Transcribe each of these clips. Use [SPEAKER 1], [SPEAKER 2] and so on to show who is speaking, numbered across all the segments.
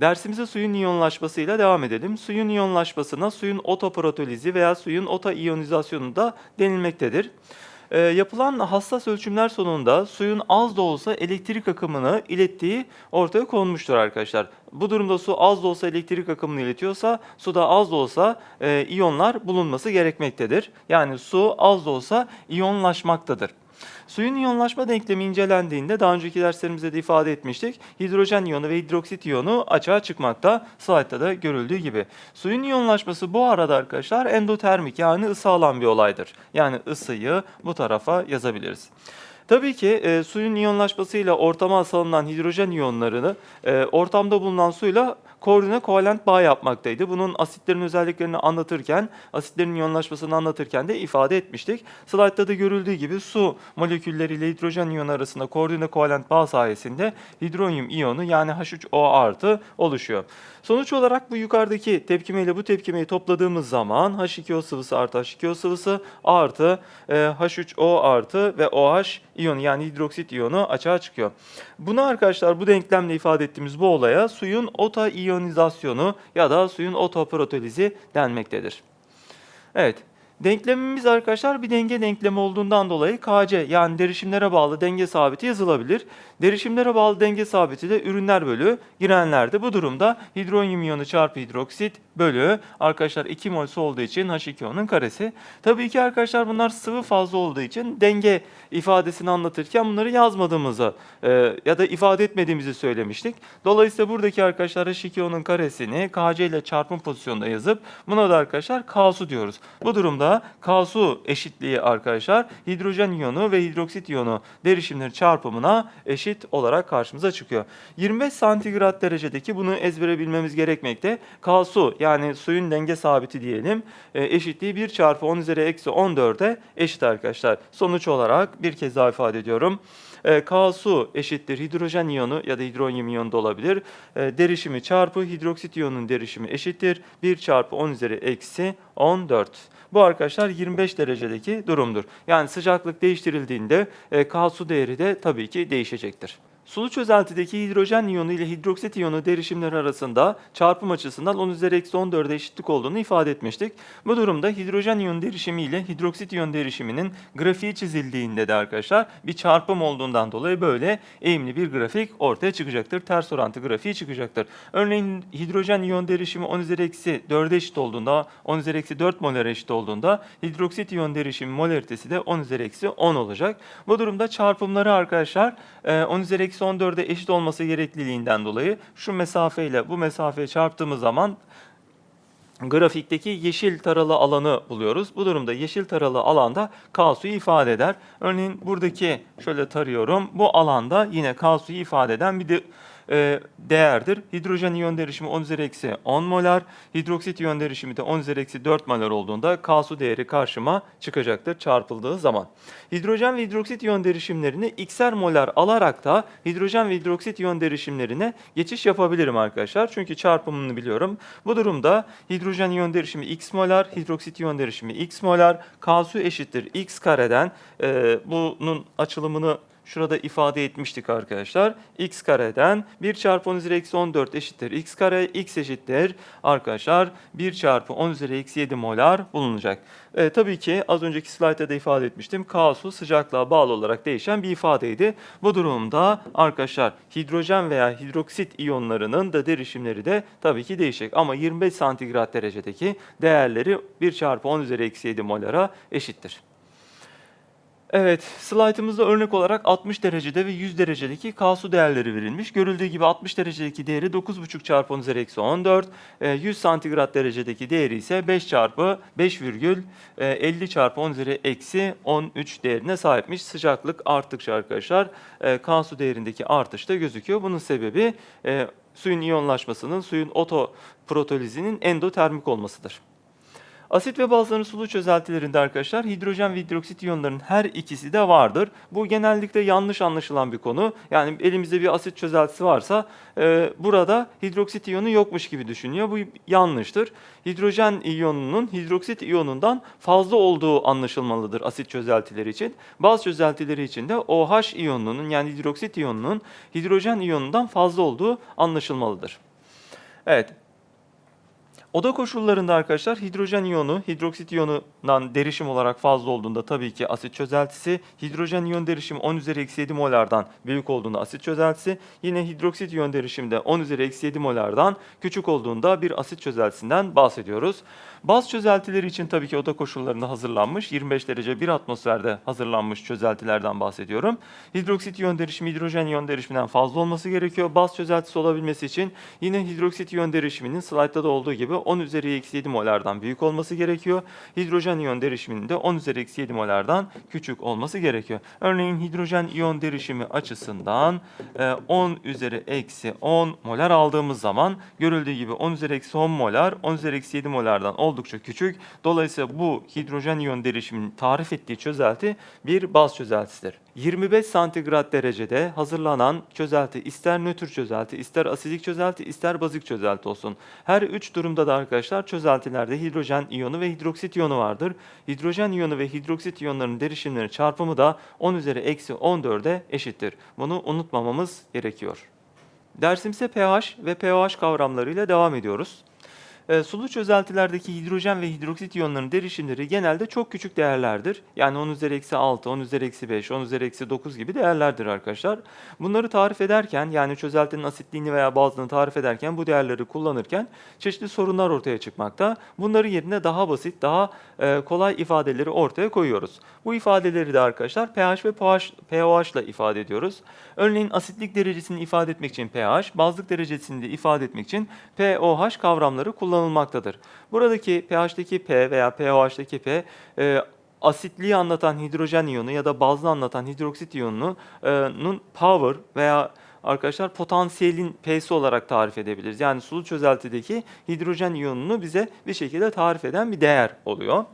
[SPEAKER 1] Dersimize suyun iyonlaşmasıyla devam edelim. Suyun iyonlaşmasına suyun otoprotolizi veya suyun otoiyonizasyonu da denilmektedir. Ee, yapılan hassas ölçümler sonunda suyun az da olsa elektrik akımını ilettiği ortaya konmuştur arkadaşlar. Bu durumda su az da olsa elektrik akımını iletiyorsa suda az da olsa e, iyonlar bulunması gerekmektedir. Yani su az da olsa iyonlaşmaktadır. Suyun iyonlaşma denklemi incelendiğinde daha önceki derslerimizde de ifade etmiştik. Hidrojen iyonu ve hidroksit iyonu açığa çıkmakta. Slaytta da görüldüğü gibi. Suyun iyonlaşması bu arada arkadaşlar endotermik yani ısı alan bir olaydır. Yani ısıyı bu tarafa yazabiliriz. Tabii ki e, suyun iyonlaşmasıyla ortama salınan hidrojen iyonlarını e, ortamda bulunan suyla koordine kovalent bağ yapmaktaydı. Bunun asitlerin özelliklerini anlatırken, asitlerin iyonlaşmasını anlatırken de ifade etmiştik. Slaytta da görüldüğü gibi su molekülleriyle hidrojen iyonu arasında koordine kovalent bağ sayesinde hidronyum iyonu yani H3O artı oluşuyor. Sonuç olarak bu yukarıdaki tepkimeyle bu tepkimeyi topladığımız zaman H2O sıvısı artı H2O sıvısı artı e, H3O artı ve OH iyonu yani hidroksit iyonu açığa çıkıyor. Buna arkadaşlar bu denklemle ifade ettiğimiz bu olaya suyun otoiyonizasyonu ya da suyun otoprotolizi denmektedir. Evet. Denklemimiz arkadaşlar bir denge denklemi olduğundan dolayı KC yani derişimlere bağlı denge sabiti yazılabilir. Derişimlere bağlı denge sabiti de ürünler bölü girenlerde. Bu durumda hidronyum iyonu çarpı hidroksit bölü arkadaşlar 2 mol su olduğu için H2O'nun karesi. Tabii ki arkadaşlar bunlar sıvı fazla olduğu için denge ifadesini anlatırken bunları yazmadığımızı e, ya da ifade etmediğimizi söylemiştik. Dolayısıyla buradaki arkadaşlar H2O'nun karesini KC ile çarpım pozisyonda yazıp buna da arkadaşlar K diyoruz. Bu durumda K eşitliği arkadaşlar hidrojen iyonu ve hidroksit iyonu derişimleri çarpımına eşit olarak karşımıza çıkıyor. 25 santigrat derecedeki bunu ezbere bilmemiz gerekmekte. K su yani suyun denge sabiti diyelim e, eşitliği 1 çarpı 10 üzeri eksi 14'e eşit arkadaşlar. Sonuç olarak bir kez daha ifade ediyorum. E, K su eşittir hidrojen iyonu ya da hidronyum iyonu da olabilir. E, derişimi çarpı hidroksit iyonun derişimi eşittir. 1 çarpı 10 üzeri eksi 14. Bu arkadaşlar 25 derecedeki durumdur. Yani sıcaklık değiştirildiğinde e, K su değeri de tabii ki değişecektir. Sulu çözeltideki hidrojen iyonu ile hidroksit iyonu derişimleri arasında çarpım açısından 10 üzeri eksi 14'e eşitlik olduğunu ifade etmiştik. Bu durumda hidrojen iyon derişimi ile hidroksit iyon derişiminin grafiği çizildiğinde de arkadaşlar bir çarpım olduğundan dolayı böyle eğimli bir grafik ortaya çıkacaktır. Ters orantı grafiği çıkacaktır. Örneğin hidrojen iyon derişimi 10 üzeri eksi 4'e eşit olduğunda 10 üzeri eksi 4 molar eşit olduğunda hidroksit iyon derişimi molaritesi de 10 üzeri eksi 10 olacak. Bu durumda çarpımları arkadaşlar e, 10 üzeri eksi 14'e eşit olması gerekliliğinden dolayı şu mesafeyle bu mesafeyi çarptığımız zaman grafikteki yeşil taralı alanı buluyoruz. Bu durumda yeşil taralı alanda K suyu ifade eder. Örneğin buradaki şöyle tarıyorum. Bu alanda yine K suyu ifade eden bir e, değerdir. Hidrojen iyon derişimi 10 üzeri eksi 10 molar, hidroksit iyon derişimi de 10 üzeri eksi 4 molar olduğunda K su değeri karşıma çıkacaktır çarpıldığı zaman. Hidrojen ve hidroksit iyon derişimlerini x'er molar alarak da hidrojen ve hidroksit iyon derişimlerine geçiş yapabilirim arkadaşlar. Çünkü çarpımını biliyorum. Bu durumda hidrojen iyon derişimi x molar, hidroksit iyon derişimi x molar, K su eşittir x kareden e, bunun açılımını Şurada ifade etmiştik arkadaşlar. x kareden 1 çarpı 10 üzeri eksi 14 eşittir x kare. x eşittir arkadaşlar 1 çarpı 10 üzeri eksi 7 molar bulunacak. E, tabii ki az önceki slaytta da ifade etmiştim. K su sıcaklığa bağlı olarak değişen bir ifadeydi. Bu durumda arkadaşlar hidrojen veya hidroksit iyonlarının da derişimleri de tabii ki değişecek. Ama 25 santigrat derecedeki değerleri 1 çarpı 10 üzeri eksi 7 molara eşittir. Evet, slaytımızda örnek olarak 60 derecede ve 100 derecedeki K su değerleri verilmiş. Görüldüğü gibi 60 derecedeki değeri 9,5 çarpı 10 üzeri eksi 14. e, 100 santigrat derecedeki değeri ise 5 çarpı 5 virgül e, 50 çarpı 10 üzeri eksi 13 değerine sahipmiş. Sıcaklık arttıkça arkadaşlar e, K su değerindeki artış da gözüküyor. Bunun sebebi e, suyun iyonlaşmasının, suyun otoprotolizinin endotermik olmasıdır. Asit ve bazların sulu çözeltilerinde arkadaşlar hidrojen ve hidroksit iyonlarının her ikisi de vardır. Bu genellikle yanlış anlaşılan bir konu. Yani elimizde bir asit çözeltisi varsa e, burada hidroksit iyonu yokmuş gibi düşünüyor. Bu yanlıştır. Hidrojen iyonunun hidroksit iyonundan fazla olduğu anlaşılmalıdır asit çözeltileri için. Bazı çözeltileri için de OH iyonunun yani hidroksit iyonunun hidrojen iyonundan fazla olduğu anlaşılmalıdır. Evet. Oda koşullarında arkadaşlar hidrojen iyonu, hidroksit iyonundan derişim olarak fazla olduğunda tabii ki asit çözeltisi, hidrojen iyon derişimi 10 üzeri eksi 7 molardan büyük olduğunda asit çözeltisi, yine hidroksit iyon derişimi de 10 üzeri eksi 7 molardan küçük olduğunda bir asit çözeltisinden bahsediyoruz. Baz çözeltileri için tabii ki oda koşullarında hazırlanmış 25 derece bir atmosferde hazırlanmış çözeltilerden bahsediyorum. Hidroksit iyon derişimi hidrojen iyon derişiminden fazla olması gerekiyor. Baz çözeltisi olabilmesi için yine hidroksit iyon derişiminin slaytta da olduğu gibi 10 üzeri eksi 7 molardan büyük olması gerekiyor. Hidrojen iyon derişiminin de 10 üzeri eksi 7 molardan küçük olması gerekiyor. Örneğin hidrojen iyon derişimi açısından e, 10 üzeri eksi 10 molar aldığımız zaman görüldüğü gibi 10 üzeri eksi 10 molar 10 üzeri eksi 7 molardan oldukça küçük. Dolayısıyla bu hidrojen iyon derişiminin tarif ettiği çözelti bir baz çözeltisidir. 25 santigrat derecede hazırlanan çözelti ister nötr çözelti, ister asidik çözelti, ister bazik çözelti olsun. Her üç durumda da arkadaşlar çözeltilerde hidrojen iyonu ve hidroksit iyonu vardır. Hidrojen iyonu ve hidroksit iyonlarının derişimleri çarpımı da 10 üzeri eksi 14'e eşittir. Bunu unutmamamız gerekiyor. Dersimse pH ve pOH kavramlarıyla devam ediyoruz. E, sulu çözeltilerdeki hidrojen ve hidroksit iyonlarının derişimleri genelde çok küçük değerlerdir. Yani 10 üzeri eksi 6, 10 üzeri eksi 5, 10 üzeri eksi 9 gibi değerlerdir arkadaşlar. Bunları tarif ederken yani çözeltinin asitliğini veya bazlığını tarif ederken bu değerleri kullanırken çeşitli sorunlar ortaya çıkmakta. Bunları yerine daha basit, daha e, kolay ifadeleri ortaya koyuyoruz. Bu ifadeleri de arkadaşlar pH ve pH, pOH ile ifade ediyoruz. Örneğin asitlik derecesini ifade etmek için pH, bazlık derecesini de ifade etmek için pOH kavramları kullanılmaktadır. Buradaki pH'teki P veya pOH'taki P e, asitliği anlatan hidrojen iyonu ya da bazlı anlatan hidroksit iyonunun power veya arkadaşlar potansiyelin P'si olarak tarif edebiliriz. Yani sulu çözeltideki hidrojen iyonunu bize bir şekilde tarif eden bir değer oluyor.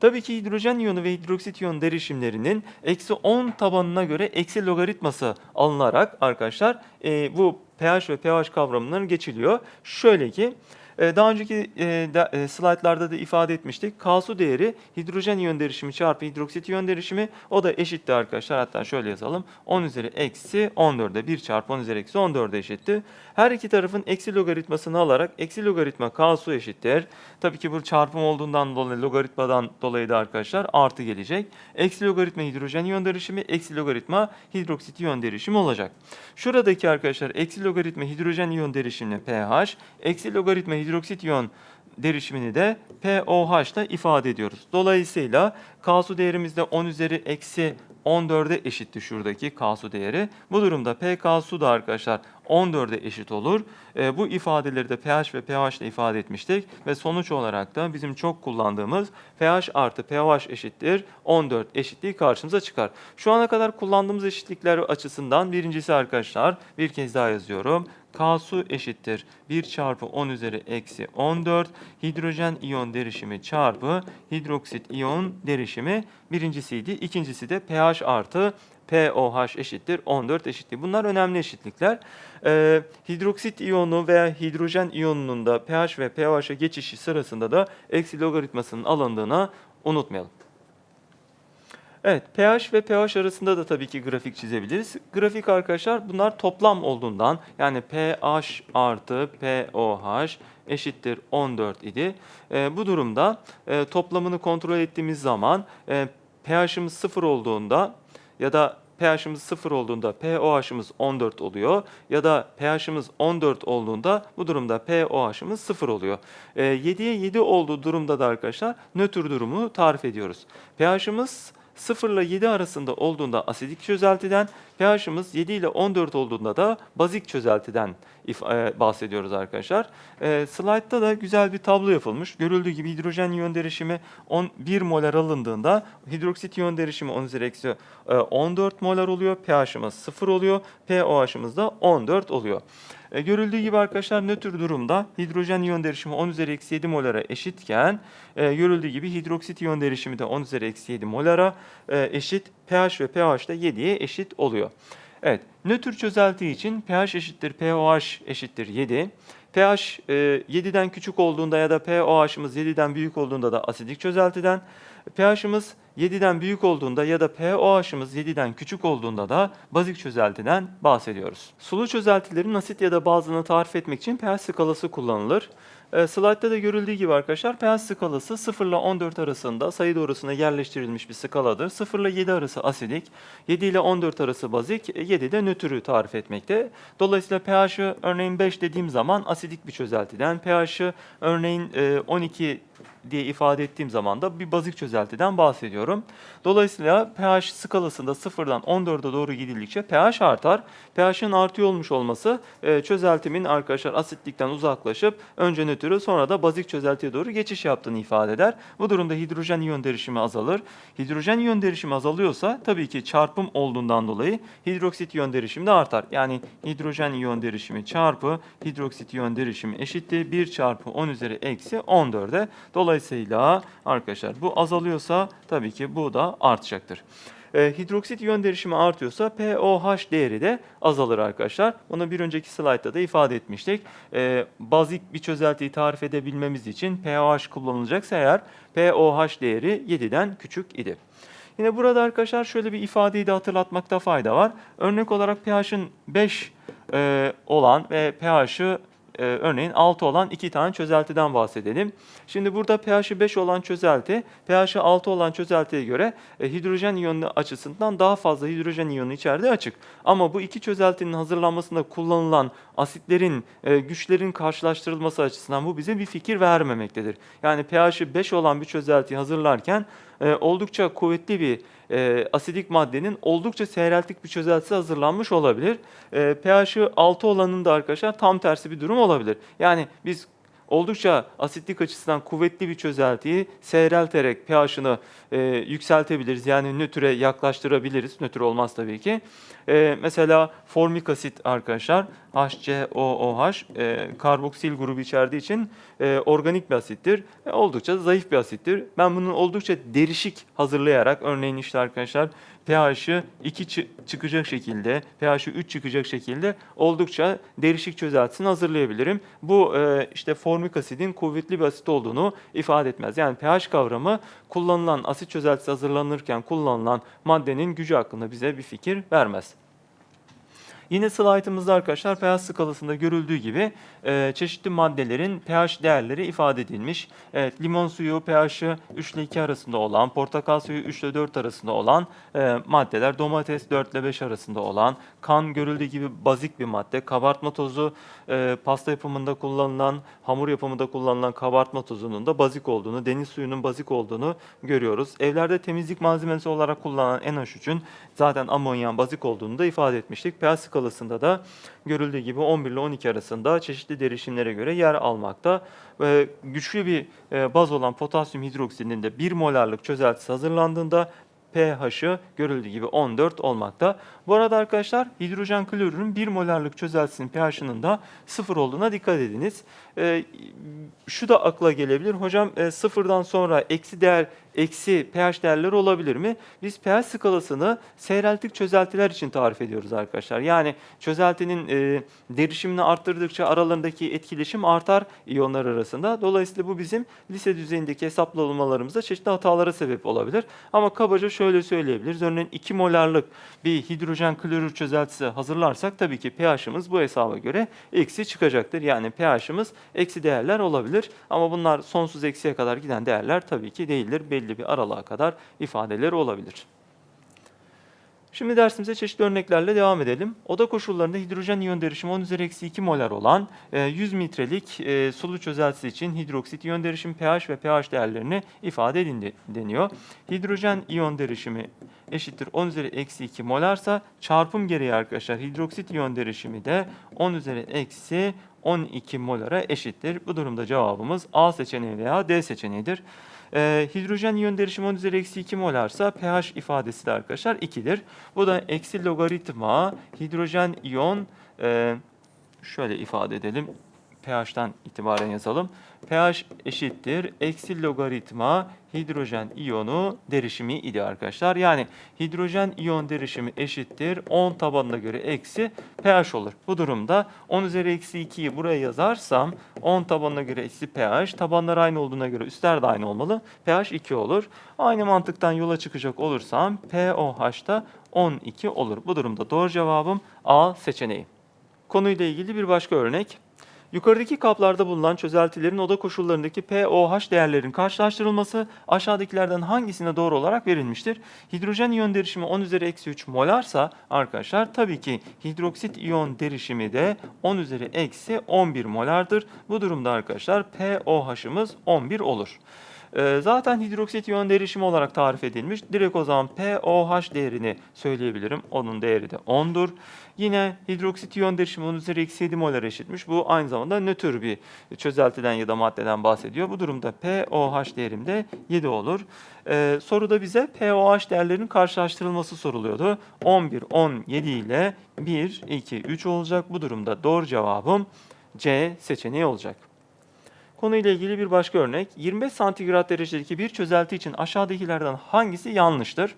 [SPEAKER 1] Tabii ki hidrojen iyonu ve hidroksit iyon derişimlerinin eksi 10 tabanına göre eksi logaritması alınarak arkadaşlar e, bu pH ve pH kavramından geçiliyor. Şöyle ki e, daha önceki e, e, slaytlarda da ifade etmiştik. K su değeri hidrojen iyon derişimi çarpı hidroksit iyon derişimi o da eşitti arkadaşlar. Hatta şöyle yazalım. 10 üzeri eksi 14'e 1 çarpı 10 üzeri eksi 14'e eşitti. Her iki tarafın eksi logaritmasını alarak eksi logaritma K su eşittir. Tabii ki bu çarpım olduğundan dolayı logaritmadan dolayı da arkadaşlar artı gelecek. Eksi logaritma hidrojen iyon derişimi eksi logaritma hidroksit iyon derişimi olacak. Şuradaki arkadaşlar eksi logaritma hidrojen iyon derişimini pH, eksi logaritma hidroksit iyon derişimini de pOH ile ifade ediyoruz. Dolayısıyla K su değerimiz de 10 üzeri eksi 14'e eşitti şuradaki K su değeri. Bu durumda PK su da arkadaşlar 14'e eşit olur. E, bu ifadeleri de pH ve pH ile ifade etmiştik ve sonuç olarak da bizim çok kullandığımız pH artı pH eşittir 14 eşitliği karşımıza çıkar. Şu ana kadar kullandığımız eşitlikler açısından birincisi arkadaşlar bir kez daha yazıyorum. K su eşittir 1 çarpı 10 üzeri eksi 14 hidrojen iyon derişimi çarpı hidroksit iyon derişimi birincisiydi. İkincisi de pH artı pOH eşittir 14 eşitliği. Bunlar önemli eşitlikler. Ee, hidroksit iyonu veya hidrojen iyonunun da pH ve pOH'a geçişi sırasında da eksi logaritmasının alındığını unutmayalım. Evet, pH ve pH arasında da tabii ki grafik çizebiliriz. Grafik arkadaşlar bunlar toplam olduğundan yani pH artı pOH eşittir 14 idi. E, bu durumda e, toplamını kontrol ettiğimiz zaman e, pH'imiz 0 olduğunda ya da pH'imiz 0 olduğunda pOH'ımız 14 oluyor ya da pH'imiz 14 olduğunda bu durumda pOH'ımız 0 oluyor. E, 7'ye 7 olduğu durumda da arkadaşlar nötr durumu tarif ediyoruz. pH'imiz 0 ile 7 arasında olduğunda asidik çözeltiden, pH'imiz 7 ile 14 olduğunda da bazik çözeltiden e, bahsediyoruz arkadaşlar. E, slide'da da güzel bir tablo yapılmış. Görüldüğü gibi hidrojen iyon derişimi 10, 1 molar alındığında hidroksit iyon derişimi 10 üzeri eksi 14 e, molar oluyor. pH'imiz 0 oluyor. pOH'ımız da 14 oluyor. E, görüldüğü gibi arkadaşlar nötr durumda hidrojen iyon derişimi 10 üzeri eksi 7 molara eşitken e, görüldüğü gibi hidroksit iyon derişimi de 10 üzeri eksi 7 molara e, eşit. pH ve pH da 7'ye eşit oluyor. Evet, nötr çözelti için pH eşittir pOH eşittir 7. pH e, 7'den küçük olduğunda ya da pOH'ımız 7'den büyük olduğunda da asidik çözeltiden, pH'ımız 7'den büyük olduğunda ya da pOH'ımız 7'den küçük olduğunda da bazik çözeltiden bahsediyoruz. Sulu çözeltilerin asit ya da bazını tarif etmek için pH skalası kullanılır. E, slaytta da görüldüğü gibi arkadaşlar pH skalası 0 ile 14 arasında sayı doğrusuna yerleştirilmiş bir skaladır. 0 ile 7 arası asidik, 7 ile 14 arası bazik, 7 de nötrü tarif etmekte. Dolayısıyla pH'ı örneğin 5 dediğim zaman asidik bir çözeltiden, pH'ı örneğin e, 12 diye ifade ettiğim zaman da bir bazik çözeltiden bahsediyorum. Dolayısıyla pH skalasında 0'dan 14'e doğru gidildikçe pH artar. pH'ın artıyor olmuş olması e, çözeltimin arkadaşlar asitlikten uzaklaşıp önce nötrü sonra da bazik çözeltiye doğru geçiş yaptığını ifade eder. Bu durumda hidrojen iyon derişimi azalır. Hidrojen iyon derişimi azalıyorsa tabii ki çarpım olduğundan dolayı hidroksit iyon derişimi de artar. Yani hidrojen iyon derişimi çarpı hidroksit iyon derişimi eşittir 1 çarpı 10 üzeri eksi 14'e. Dolayısıyla arkadaşlar bu azalıyorsa tabii ki bu da artacaktır. E, hidroksit iyon derişimi artıyorsa pOH değeri de azalır arkadaşlar. Bunu bir önceki slaytta da ifade etmiştik. E, bazik bir çözeltiyi tarif edebilmemiz için pOH kullanılacaksa eğer pOH değeri 7'den küçük idi. Yine burada arkadaşlar şöyle bir ifadeyi de hatırlatmakta fayda var. Örnek olarak pH'ın 5 e, olan ve pH'ı e, örneğin 6 olan iki tane çözeltiden bahsedelim. Şimdi burada pH'i 5 olan çözelti, pH'i 6 olan çözeltiye göre e, hidrojen iyonu açısından daha fazla hidrojen iyonu içeride açık. Ama bu iki çözeltinin hazırlanmasında kullanılan asitlerin, e, güçlerin karşılaştırılması açısından bu bize bir fikir vermemektedir. Yani pH'i 5 olan bir çözeltiyi hazırlarken e, oldukça kuvvetli bir e, asidik maddenin oldukça seyreltik bir çözeltisi hazırlanmış olabilir. E, pH'i 6 olanın da arkadaşlar tam tersi bir durum olabilir. Yani biz oldukça asitlik açısından kuvvetli bir çözeltiyi seyrelterek pH'ını e, yükseltebiliriz. Yani nötre yaklaştırabiliriz. Nötr olmaz tabii ki. E, mesela formik asit arkadaşlar HCOOH e, karboksil grubu içerdiği için e, organik bir asittir. E, oldukça zayıf bir asittir. Ben bunun oldukça derişik hazırlayarak örneğin işte arkadaşlar pH'ı 2 çı- çıkacak şekilde, pH'ı 3 çıkacak şekilde oldukça derişik çözeltisini hazırlayabilirim. Bu e, işte formik asidin kuvvetli bir asit olduğunu ifade etmez. Yani pH kavramı kullanılan asit çözeltisi hazırlanırken kullanılan maddenin gücü hakkında bize bir fikir vermez. Yine slaytımızda arkadaşlar pH skalasında görüldüğü gibi e, çeşitli maddelerin pH değerleri ifade edilmiş. Evet, limon suyu pH'ı 3 ile 2 arasında olan, portakal suyu 3 ile 4 arasında olan e, maddeler, domates 4 ile 5 arasında olan, kan görüldüğü gibi bazik bir madde, kabartma tozu e, pasta yapımında kullanılan, hamur yapımında kullanılan kabartma tozunun da bazik olduğunu, deniz suyunun bazik olduğunu görüyoruz. Evlerde temizlik malzemesi olarak kullanılan NH3'ün zaten amonyan bazik olduğunu da ifade etmiştik. pH skalasında da görüldüğü gibi 11 ile 12 arasında çeşitli derişimlere göre yer almakta. Ve güçlü bir e, baz olan potasyum hidroksidinin de 1 molarlık çözeltisi hazırlandığında pH'ı görüldüğü gibi 14 olmakta. Bu arada arkadaşlar hidrojen klorürün 1 molarlık çözeltisinin pH'ının da 0 olduğuna dikkat ediniz. Ee, şu da akla gelebilir. Hocam e, sonra eksi değer eksi pH değerleri olabilir mi? Biz pH skalasını seyreltik çözeltiler için tarif ediyoruz arkadaşlar. Yani çözeltinin e, derişimini arttırdıkça aralarındaki etkileşim artar iyonlar arasında. Dolayısıyla bu bizim lise düzeyindeki hesaplamalarımızda çeşitli hatalara sebep olabilir. Ama kabaca şöyle söyleyebiliriz. Örneğin 2 molarlık bir hidrojen klorür çözeltisi hazırlarsak tabii ki pH'ımız bu hesaba göre eksi çıkacaktır. Yani pH'ımız eksi değerler olabilir. Ama bunlar sonsuz eksiye kadar giden değerler tabii ki değildir. Belli bir aralığa kadar ifadeleri olabilir. Şimdi dersimize çeşitli örneklerle devam edelim. Oda koşullarında hidrojen iyon derişimi 10 üzeri eksi 2 molar olan e, 100 mililitrelik e, sulu çözeltisi için hidroksit iyon derişimi pH ve pH değerlerini ifade edin de- deniyor. Hidrojen iyon derişimi eşittir 10 üzeri eksi 2 molarsa çarpım gereği arkadaşlar hidroksit iyon derişimi de 10 üzeri eksi 12 molara eşittir. Bu durumda cevabımız A seçeneği veya D seçeneğidir. Ee, hidrojen iyon derişimi 10 üzeri eksi 2 molarsa pH ifadesi de arkadaşlar 2'dir. Bu da eksi logaritma hidrojen iyon e, şöyle ifade edelim. pH'ten itibaren yazalım. pH eşittir eksi logaritma hidrojen iyonu derişimi idi arkadaşlar. Yani hidrojen iyon derişimi eşittir 10 tabanına göre eksi pH olur. Bu durumda 10 üzeri eksi 2'yi buraya yazarsam 10 tabanına göre eksi pH tabanlar aynı olduğuna göre üstler de aynı olmalı. pH 2 olur. Aynı mantıktan yola çıkacak olursam pOH da 12 olur. Bu durumda doğru cevabım A seçeneği. Konuyla ilgili bir başka örnek. Yukarıdaki kaplarda bulunan çözeltilerin oda koşullarındaki pOH değerlerinin karşılaştırılması aşağıdakilerden hangisine doğru olarak verilmiştir? Hidrojen iyon derişimi 10 üzeri eksi 3 molarsa arkadaşlar tabii ki hidroksit iyon derişimi de 10 üzeri eksi 11 molardır. Bu durumda arkadaşlar pOH'ımız 11 olur. Ee, Zaten hidroksit iyon derişimi olarak tarif edilmiş. Direkt o zaman pOH değerini söyleyebilirim. Onun değeri de 10'dur. Yine hidroksit iyon derişimi 10 üzeri eksi 7 molar eşitmiş. Bu aynı zamanda nötr bir çözeltiden ya da maddeden bahsediyor. Bu durumda pOH değerim de 7 olur. Ee, soruda bize pOH değerlerinin karşılaştırılması soruluyordu. 11, 17 ile 1, 2, 3 olacak. Bu durumda doğru cevabım C seçeneği olacak. Konuyla ilgili bir başka örnek. 25 santigrat derecedeki bir çözelti için aşağıdakilerden hangisi yanlıştır?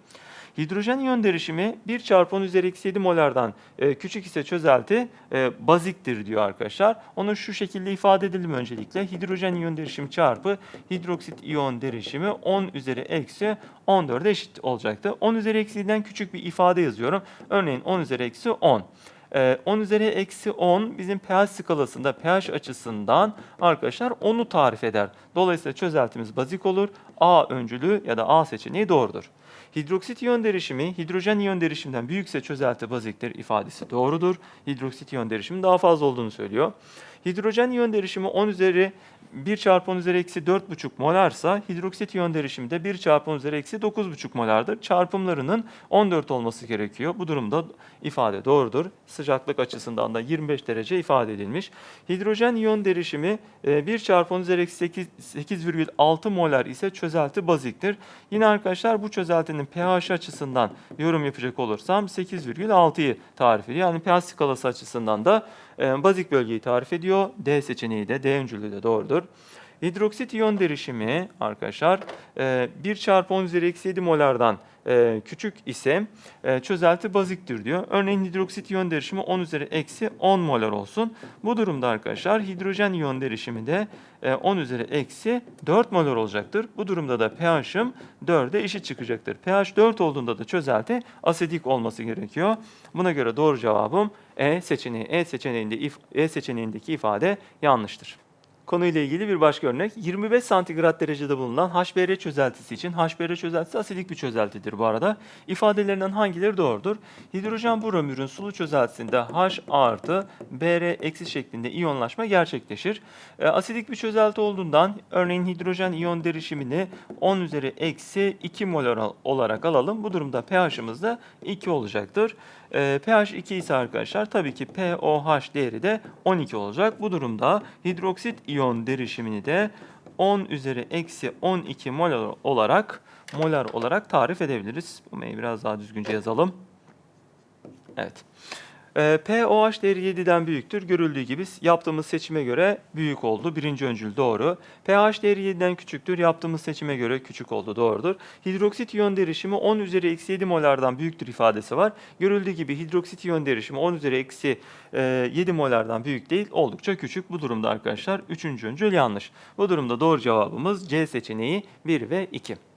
[SPEAKER 1] Hidrojen iyon derişimi 1 çarpı 10 üzeri eksi 7 molardan e, küçük ise çözelti e, baziktir diyor arkadaşlar. Onu şu şekilde ifade edelim öncelikle. Hidrojen iyon derişimi çarpı hidroksit iyon derişimi 10 üzeri eksi 14'e eşit olacaktı. 10 üzeri eksi 7'den küçük bir ifade yazıyorum. Örneğin 10 üzeri eksi 10. Ee, 10 üzeri eksi 10 bizim pH skalasında pH açısından arkadaşlar 10'u tarif eder. Dolayısıyla çözeltimiz bazik olur. A öncülü ya da A seçeneği doğrudur. Hidroksit iyon derişimi hidrojen iyon derişiminden büyükse çözelti baziktir ifadesi doğrudur. Hidroksit iyon derişimi daha fazla olduğunu söylüyor. Hidrojen iyon derişimi 10 üzeri 1 çarpı 10 üzeri eksi 4,5 molarsa hidroksit iyon derişimi de 1 çarpı 10 üzeri eksi 9,5 molardır. Çarpımlarının 14 olması gerekiyor. Bu durumda ifade doğrudur. Sıcaklık açısından da 25 derece ifade edilmiş. Hidrojen iyon derişimi e, 1 çarpı 10 üzeri eksi 8 8,6 molar ise çözelti baziktir. Yine arkadaşlar bu çözeltinin pH açısından yorum yapacak olursam 8,6'yı tarif ediyor. Yani pH skalası açısından da e, bazik bölgeyi tarif ediyor. D seçeneği de D öncülü de doğrudur. Hidroksit iyon derişimi arkadaşlar e, 1 çarpı 10 üzeri eksi 7 molardan e, küçük ise e, çözelti baziktir diyor. Örneğin hidroksit iyon derişimi 10 üzeri eksi 10 molar olsun. Bu durumda arkadaşlar hidrojen iyon derişimi de e, 10 üzeri eksi 4 molar olacaktır. Bu durumda da pH'ım 4'e eşit çıkacaktır. pH 4 olduğunda da çözelti asidik olması gerekiyor. Buna göre doğru cevabım E seçeneği. E seçeneğinde E seçeneğindeki ifade yanlıştır. Konuyla ilgili bir başka örnek. 25 santigrat derecede bulunan HBr çözeltisi için HBr çözeltisi asidik bir çözeltidir bu arada. İfadelerinden hangileri doğrudur? Hidrojen bromürün sulu çözeltisinde H artı Br eksi şeklinde iyonlaşma gerçekleşir. E, asidik bir çözelti olduğundan örneğin hidrojen iyon derişimini 10 üzeri eksi 2 molar olarak alalım. Bu durumda pH'ımız da 2 olacaktır. E, pH 2 ise arkadaşlar tabii ki pOH değeri de 12 olacak. Bu durumda hidroksit iyon derişimini de 10 üzeri eksi 12 molar olarak molar olarak tarif edebiliriz. Bu biraz daha düzgünce yazalım. Evet. Ee, pOH değeri 7'den büyüktür. Görüldüğü gibi yaptığımız seçime göre büyük oldu. Birinci öncül doğru. pH değeri 7'den küçüktür. Yaptığımız seçime göre küçük oldu. Doğrudur. Hidroksit iyon derişimi 10 üzeri eksi 7 molardan büyüktür ifadesi var. Görüldüğü gibi hidroksit iyon derişimi 10 üzeri eksi e, 7 molardan büyük değil. Oldukça küçük. Bu durumda arkadaşlar üçüncü öncül yanlış. Bu durumda doğru cevabımız C seçeneği 1 ve 2.